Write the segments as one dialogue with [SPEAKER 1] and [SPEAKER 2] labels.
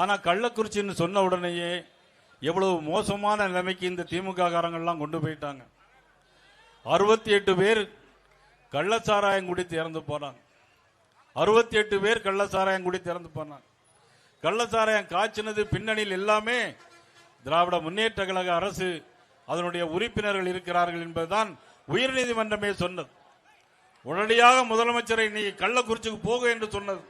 [SPEAKER 1] ஆனால் கள்ளக்குறிச்சின்னு சொன்ன உடனேயே எவ்வளவு மோசமான நிலைமைக்கு இந்த திமுக காரங்கள்லாம் கொண்டு போயிட்டாங்க. அறுபத்தி எட்டு பேர் கள்ளச்சாராயம் குடித்து இறந்து போனாங்க. அறுபத்தி எட்டு பேர் கள்ளச்சாராயம் குடித்து இறந்து போனாங்க. கள்ளச்சாராயம் காய்ச்சினது பின்னணியில் எல்லாமே திராவிட முன்னேற்ற கழக அரசு அதனுடைய உறுப்பினர்கள் இருக்கிறார்கள் என்பதுதான் உயர்நீதிமன்றமே சொன்னது. உடனடியாக முதலமைச்சரை நீ கள்ளக்குறிச்சிக்கு போக என்று சொன்னது.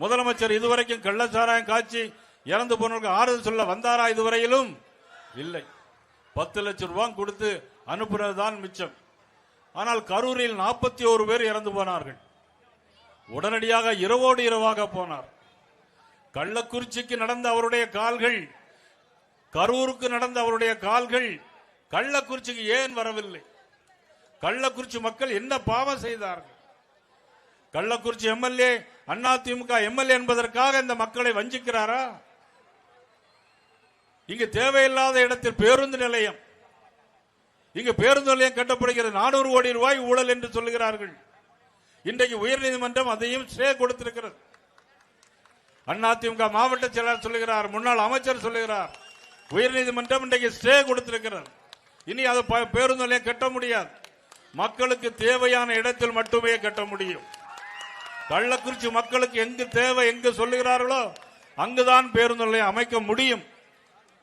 [SPEAKER 1] முதலமைச்சர் இதுவரைக்கும் கள்ளச்சாராயம் காய்ச்சி இறந்து போனவர்களுக்கு ஆறுதல் சொல்ல வந்தாரா இதுவரையிலும்? இல்லை. பத்து லட்சம் ரூபாய் கொடுத்து அனுப்புறதுதான் மிச்சம். ஆனால் கரூரில் நாற்பத்தி ஒரு பேர் இறந்து போனார்கள். உடனடியாக இரவோடு இரவாக போனார். கள்ளக்குறிச்சிக்கு நடந்த அவருடைய கால்கள் கரூருக்கு நடந்த அவருடைய கால்கள் கள்ளக்குறிச்சிக்கு ஏன் வரவில்லை? கள்ளக்குறிச்சி மக்கள் என்ன பாவம் செய்தார்கள்? கள்ளக்குறிச்சி எம்எல்ஏ அதிமுக எம்எல்ஏ என்பதற்காக இந்த மக்களை வஞ்சிக்கிறாரா? இங்கு தேவையில்லாத இடத்தில் பேருந்து நிலையம். இங்கு பேருந்து நிலையம் கட்டப்படுகிறது. நானூறு கோடி ரூபாய் ஊழல் என்று சொல்லுகிறார்கள். இன்றைக்கு உயர்நீதிமன்றம் அதையும் ஸ்டே கொடுத்திருக்கிறது. அதிமுக மாவட்ட செயலாளர் சொல்லுகிறார் முன்னாள் அமைச்சர் சொல்லுகிறார் உயர்நீதிமன்றம் இன்றைக்கு ஸ்டே கொடுத்திருக்கிறது. இனி அது ப- பேருந்து நிலையம் கட்ட முடியாது. மக்களுக்கு தேவையான இடத்தில் மட்டுமே கட்ட முடியும். கள்ளக்குறிச்சி மக்களுக்கு எங்கு தேவை எங்கு சொல்லுகிறார்களோ அங்குதான் பேருந்து நிலையம் அமைக்க முடியும்.